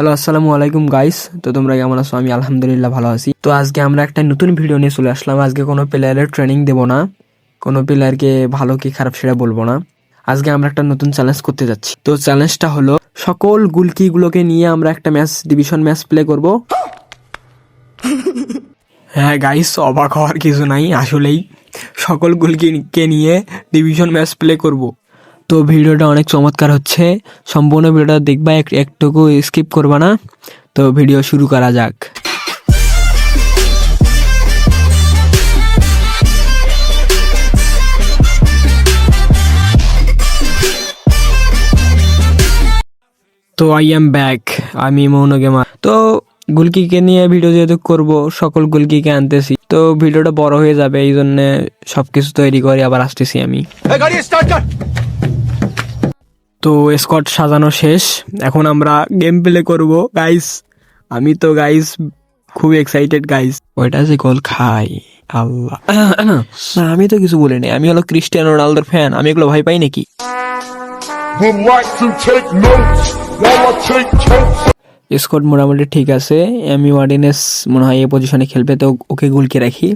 Hello, আসসালামু আলাইকুম guys তো তোমরা কেমন আছো? আমি আলহামদুলিল্লাহ ভালো আছি। তো আজকে আমরা একটা নতুন ভিডিও নিয়ে চলে আসলাম। আজকে কোনো প্লেয়ারের ট্রেনিং দেবো না। কোনো প্লেয়ারকে ভালো কি খারাপ সেটা বলব না। আজকে আমরা একটা নতুন চ্যালেঞ্জ করতে যাচ্ছি। তো চ্যালেঞ্জটা হলো, সকল গুলকিগুলোকে নিয়ে আমরা একটা ম্যাচ ডিভিশন ম্যাচ প্লে করব। হ্যাঁ গাইস অবাক হওয়ার কিছু নাই। আসলেই সকল গুলকিকে নিয়ে ডিভিশন ম্যাচ প্লে করব। তো ভিডিওটা অনেক চমৎকার হচ্ছে। সম্পূর্ণ ভিডিওটা দেখবা, এক- একটুকু স্কিপ করবা না। তো ভিডিও শুরু করা যাক। তো আই এম ব্যাক আমি মৌন গেমার। তো গুলকিকে নিয়ে ভিডিও যেহেতু করব, সকল গুলকিকে আনতেছি। তো ভিডিওটা বড় হয়ে যাবে এই জন্য সবকিছু তৈরি করে আবার আসতেছি আমি। তো স্কট সাজানো শেষ। এখন আমরা গেম প্লে করব। গাইস আমি তো গাইস খুব এক্সাইটেড গাইস ওইটা যে গোল খাই আল্লাহ। না আমি তো কিছু বলিনি। আমি হলো ক্রিস্টিয়ানো রোনালদোর ফ্যান আমি এগুলো ভয় পাই নাকি. স্কট মোটামুটি ঠিক আছে। এমি ওয়ার্ডিনেস মনে হয় এই পজিশনে খেলবে তো ওকে গুলকে রাখি?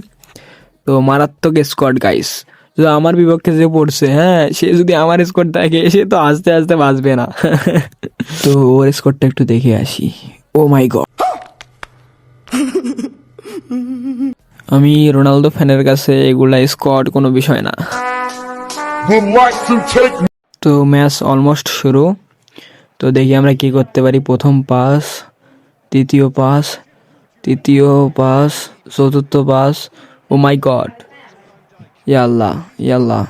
তো মারাত্মক স্কট গাইস যদি আমার বিপক্ষে যে পড়ছে হ্যাঁ সে যদি আমার স্কোর দেখে সে তো আস্তে আস্তে বাঁচবে না। তো ওর স্কোরটা একটু দেখে আসি। ও মাই গড আমি রোনালদো ফ্যানের কাছে এগুলা স্কট কোনো বিষয় না। তো ম্যাচ অলমোস্ট শুরু। তো দেখি আমরা কি করতে পারি। প্রথম পাস তৃতীয় পাস তৃতীয় পাস চতুর্থ পাস ও মাই গড ইয়াল্লাহ ইয়াল্লাহ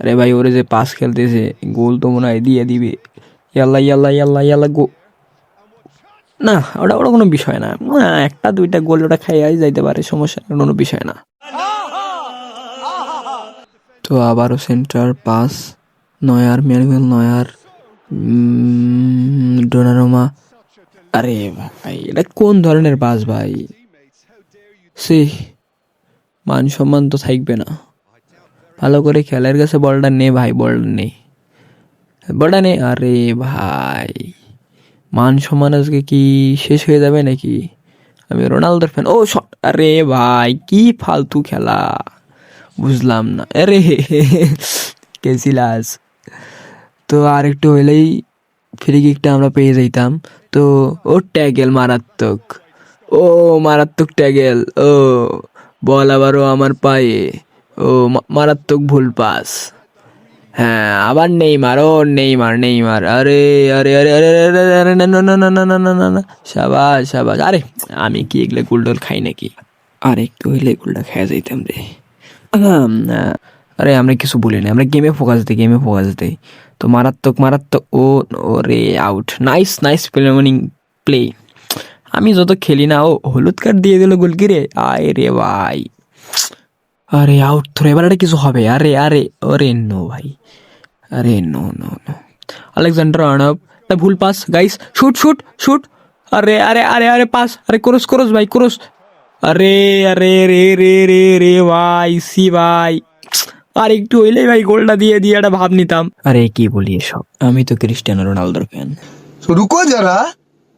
আরে ভাই ওরে যে পাস খেলতেছে গোল তো মনে হয় দিয়ে দিবে। ইয়াল্লাহ ইয়াল্লাহ ইয়াল্লাহ ইয়াল্লাহ গো। না ওটা ওটা কোনো বিষয় না। না, একটা দুইটা গোল ওটা খাইয়াই যাইতে পারে সমস্যা কোনো বিষয় না। তো আবারও centre pass Neuer Manuel Neuer Donnarumma. আরে ভাই এটা কোন ধরনের পাস ভাই? সে মান সম্মান তো থাকবে না। ভালো করে খেলার কাছে বলটা নে ভাই, বলটা নে। বলটা নে, আরে ভাই। মান সম্মান আজকে কি শেষ হয়ে যাবে নাকি? আমি রোনালদোর ফ্যান ও আরে ভাই, কি ফালতু খেলা। বুঝলাম না। আরে কেছিলাস তো আর একটু হইলেই ফ্রি কিকটা আমরা পেয়ে যাইতাম। তো, ও ট্যাগেল মারাত্মক। ও, মারাত্মক ট্যাগেল। ও। বল আবারও আমার পায়ে। ও মারাত্মক ভুল পাস। হ্যাঁ আবার নেইমার, ও নেইমার নেইমার। আরে আরে আরে আরে আরে আরে না না না না না না না না না। সাবাস সাবাস। আরে, আমি কি এগুলো গোল্ডল খাই নাকি? আর, একটু হইলে গোলটা খেয়ে যাইতাম রে। আরে, আমরা কিছু বলি না আমরা গেমে ফোকাস দিই গেমে ফোকাস দিই। তো মারাত্মক মারাত্মক। ও রে out nice nice play play আমি যত খেলি না, ও হলুদ কার্ড দিয়ে দিল গোলকিরে। আয় রে ভাই। আরে আউট থ্রো এবার এটা কিছু হবে? আরে আরে আরে নো ভাই। আরে no no no. Alexander Arnold তা ভুল pass guys shoot shoot shoot আরে আরে আরে আরে পাস আরে, ক্রস ক্রস ভাই, ক্রস। আরে আরে, রে রে রে রে ভাই, সি ভাই। আর একটু হইলেই ভাই, গোলটা দিয়ে দিয়ে একটা ভাব নিতাম। আরে, কি বলি এসব? আমি তো ক্রিস্টিয়ানো রোনালদোর ফ্যান রুকো যারা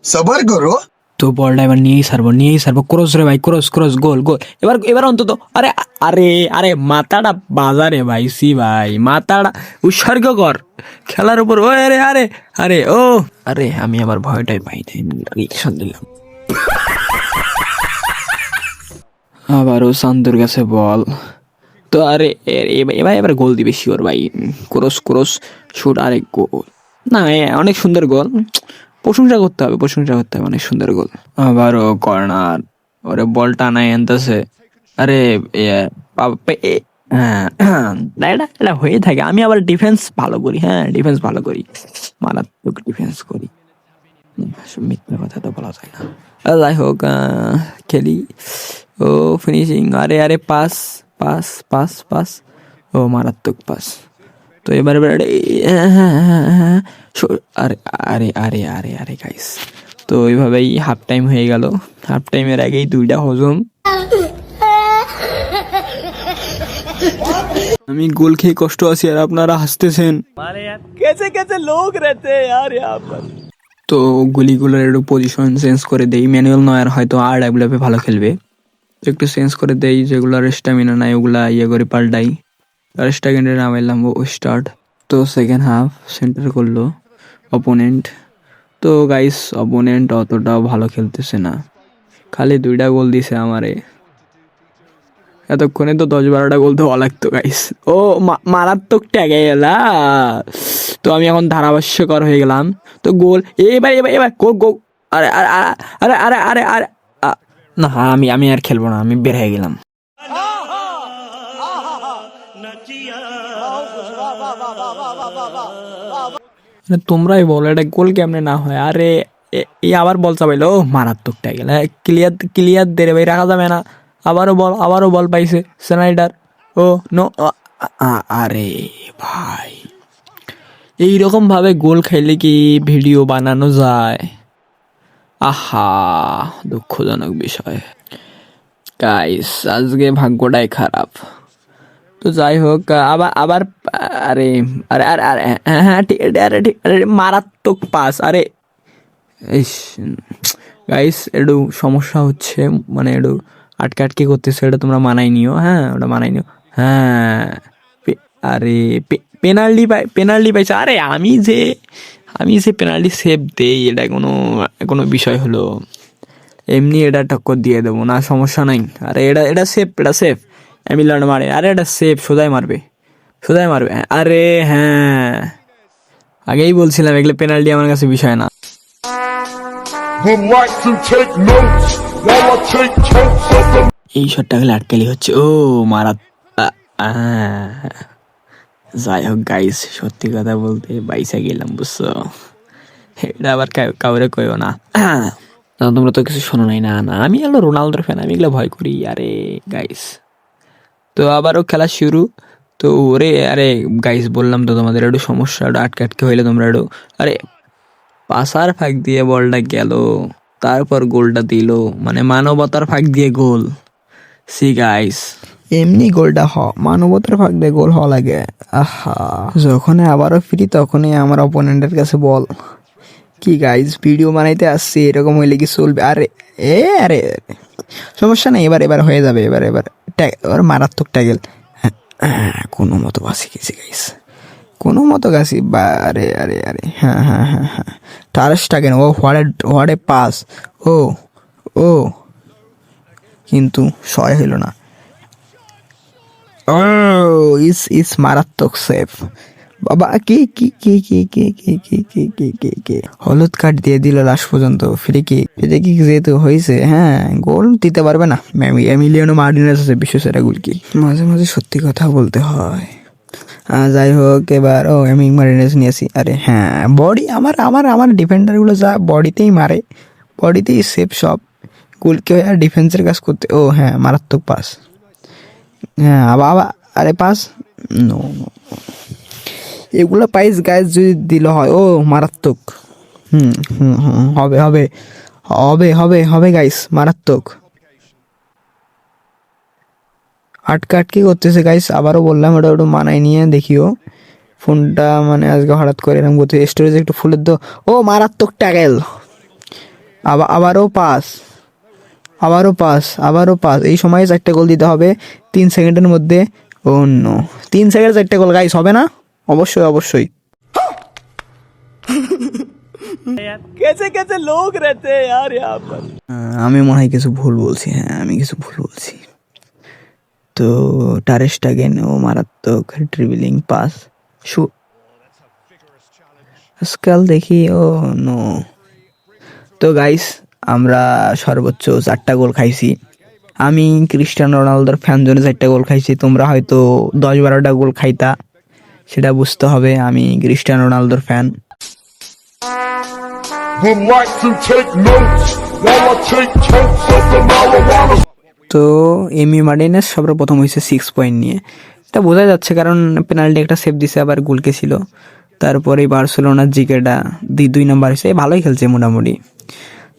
সবার করো। তো বলটা এবার নিয়েই সারবো নিয়েই সারবো। ক্রস রে ভাই ক্রস ক্রস গোল গোল এবার এবার অন্তত, আরে আরে আরে, মাথাটা বাজারে ভাই, সি ভাই, মাথাটা উৎসর্গ কর। খেলার উপর ও আরে আরে আরে, ও। আরে, আমি আমার ভয়টাই পাই রিয়েকশন দিলাম। আবারও শান্তর কাছে বল। তো আরে এবার এবার গোল দিবে শিওর ভাই। ক্রস ক্রস শুট আরে গোল না অনেক সুন্দর গোল প্রশংসা করতে হবে, প্রশংসা করতে হবে, অনেক সুন্দর গোল। আবারও কর্নার, ওরে বল টানায় আনতেছে। আরে হ্যাঁ হয়ে থাকে। আমি আবার ডিফেন্স ভালো করি হ্যাঁ ডিফেন্স ভালো করি। মারাত্মক ডিফেন্স করি। মিথ্যা কথা তো বলা যায় না। যাই হোক খেলি। ও ফিনিশিং আরে আরে পাস পাস পাস পাস ও, মারাত্মক পাস তো এবারে আরে আরে আরে আরে আরে গাইস তো এইভাবেই হাফ টাইম হয়ে গেল। হাফ টাইমের আগেই দুইটা হজম। আমি গোল খেয়ে কষ্ট আছি আর আপনারা হাসতেছেন। লোক তো গুলিগুলোর একটু পজিশন চেঞ্জ করে দেই। ম্যানুয়াল নয় আর হয়তো আর ডেভেলপে ভালো খেলবে। একটু চেঞ্জ করে দেই যেগুলোর স্ট্যামিনা নাই ওগুলা ইয়ে করে পাল্টাই। আর সেকেন্ডে নামাইলাম ও স্টার্ট। তো সেকেন্ড হাফ সেন্টার করল অপোনেন্ট তো গাইস অপোনেন্ট অতটাও ভালো খেলতেছে না। খালি দুইটা গোল দিছে আমারে। এতক্ষণে তো দশ বারোটা গোল দেওয়া লাগতো গাইস ও মারাত্মক ট্যাগে গেলা তো আমি এখন ধারাভাষ্যকর হয়ে গেলাম। তো গোল, এবার এবার এবার গো গো আরে আরে আরে আরে আরে আরে না, আমি আমি আর খেলব না, আমি বের হয়ে গেলাম। তোমরাই বলো, এটা গোল কেমনে না হয়? আরে এই আবার বল চাপাইলো। ও, মারাত্মক ট্যাগেল ক্লিয়ার ক্লিয়ার দেরে ভাই, রাখা যাবে না। আবারও বল আবারও বল পাইছে স্নাইডার ও নো আরে ভাই। এইরকম ভাবে গোল খাইলে কি ভিডিও বানানো যায়? আহা, দুঃখজনক বিষয়। গাইস আজকে ভাগ্যটাই খারাপ। তো যাই হোক আবার আবার, আরে আরে আরে আরে হ্যাঁ হ্যাঁ ঠিক, আরে ঠিক, আরে, মারাত্মক পাস আরে, ইস গাইস একটু সমস্যা হচ্ছে মানে একটু আটকে আটকে করতেছে, এটা তোমরা মানাই নিও হ্যাঁ ওটা মানাই নিও হ্যাঁ আরে পেনাল্টি পাই পেনাল্টি পাইছে, আরে, আমি যে আমি যে পেনাল্টি সেভ দেই, এটা কোনো কোনো বিষয় হলো, এমনি এটা টক্কর দিয়ে দেবো, না, সমস্যা নাই, আরে, এটা এটা সেফ এটা সেফ এমিলান মারে। আরে এটা সেফ সোজাই মারবে। সোজাই মারবে। আরে হ্যাঁ। আগেই বলছিলাম এগুলো পেনাল্টি আমার কাছে বিষয় না। এই শটটা গেলে আটকালি হচ্ছে। ও মারা যাই হোক গাইস সত্যি কথা বলতে বাইসা গেলাম বুঝছ? এটা আবার কাউরে কইও না। না, তোমরা তো কিছু শোনো নাই। না না আমি হলো রোনালদোর ফ্যান আমি এগুলো ভয় করি। আরে গাইস তো আবারও খেলা শুরু। তো ওরে, আরে গাইস বললাম তো তোমাদের একটু সমস্যা, একটু আটকে আটকে হইলে তোমরা একটু। আরে পাসার ফাঁক দিয়ে বলটা গেল, তারপর গোলটা দিল মানে মানবতার ফাঁক দিয়ে গোল। সি গাইস এমনি গোলটা হ, মানবতার ফাঁক দিয়ে গোল হওয়া লাগে। আহা, যখনই আবারও ফিরি তখনই আমার অপোনেন্টের কাছে বল। কি গাইস ভিডিও বানাইতে আসছি, এরকম হইলে কি চলবে? আরে, এ, আরে। সমস্যা নেই, এবার এবার হয়ে যাবে, এবার এবার। এবার মারাত্মক ট্যাগেল। কোনো মতো বাসি গেছি গাইস কোনো মতো গাছি, বা, আরে আরে আরে হ্যাঁ হ্যাঁ হ্যাঁ হ্যাঁ। টারেস ও হোয়াট এ পাস ও ও। কিন্তু সয় হইল না। ও ইস ইস মারাত্মক সেফ বাবা কি কি কি কি কি কি কি কি কি কি কি হলুদ কার্ড দিয়ে দিল লাস্ট পর্যন্ত ফ্রি কি এটা কি যেহেতু হয়েছে হ্যাঁ গোল দিতে পারবে না এমিলিয়ানো মার্টিনেস আছে বিশ্বসেরা গোলকি মাঝে মাঝে সত্যি কথা বলতে হয় যাই হোক এবার ও আমি মারিনেস নিয়েছি আরে হ্যাঁ বডি আমার আমার আমার ডিফেন্ডারগুলো যা বডিতেই মারে বডিতেই সেফ সব গোলকে আর ডিফেন্সের কাজ করতে ও হ্যাঁ মারাত্মক পাস হ্যাঁ আবার আবার আরে পাস নো এগুলো পাইস গাইজ যদি দিল হয়, ও মারাত্মক। হুম হুম হবে হবে হবে হবে হবে গাইস মারাত্মক। আটকে আটকে করতেছে গাইস আবারও বললাম, ওটা একটু মানায় নিয়ে দেখিও। ফোনটা মানে আজকে হঠাৎ করে এরকম করতে স্টোরেজ একটু ফুলের তো ও মারাত্মক ট্যাগেল আবার আবারও পাস আবারও পাস আবারও পাস এই সময়ে চারটে গোল দিতে হবে, তিন সেকেন্ডের মধ্যে। নো তিন সেকেন্ডে চারটে গোল গাইস হবে না? অবশ্যই অবশ্যই। আমি মনে হয় কিছু ভুল বলছি হ্যাঁ আমি কিছু ভুল বলছি। তো টারেস্টাগেন ও মারাত্মক ট্রিবিলিং পাস শু আজকাল দেখি ও নো তো গাইস আমরা সর্বোচ্চ চারটা গোল খাইছি। আমি ক্রিস্টান রোনালদোর ফ্যান জন্য চারটা গোল খাইছি তোমরা হয়তো দশ বারোটা গোল খাইতা। সেটা বুঝতে হবে। আমি ক্রিস্টিয়ানো রোনালদোর ফ্যান. তো এমি মার্টিনেস সর্বপ্রথম হয়েছে সিক্স পয়েন্ট নিয়ে। এটা বোঝা যাচ্ছে কারণ পেনাল্টি একটা সেভ দিছে আবার গোলকে ছিল। তারপরে বার্সেলোনার জিকেটা দুই নাম্বার হয়েছে ভালোই খেলছে মোটামুটি।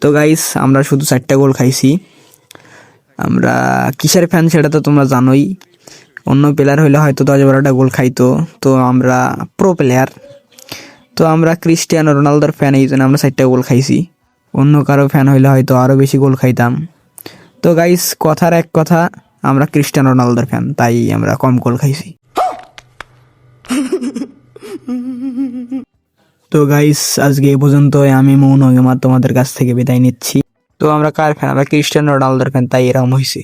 তো গাইস আমরা শুধু চারটা গোল খাইছি। আমরা কিসের ফ্যান সেটা তো তোমরা জানোই। অন্য প্লেয়ার হইলে হয়তো দশ বারোটা গোল খাইতো। তো আমরা প্রো প্লেয়ার তো আমরা ক্রিস্টিয়ানো রোনালদোর ফ্যান এই জন্য আমরা চারটা গোল খাইছি। অন্য কারও ফ্যান হইলে হয়তো আরও বেশি গোল খাইতাম। তো গাইস কথার এক কথা, আমরা ক্রিস্টিয়ানো রোনালদোর ফ্যান তাই আমরা কম গোল খাইছি। তো গাইস আজকে এই পর্যন্ত আমি মৌন তোমাদের কাছ থেকে বিদায় নিচ্ছি। তো আমরা কার ফ্যান আমরা ক্রিস্টিয়ানো রোনালদোর ফ্যান তাই এরকম হয়েছে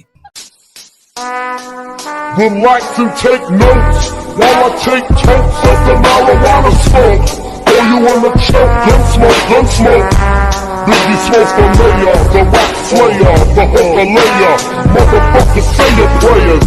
Relax and take notes while I take totes of the marijuana smoke. Oh, you wanna choke? Gun smoke, gun smoke. Biggie smoke for mayor, the rap slayer, the hooker layer. Motherfucker, say your prayers.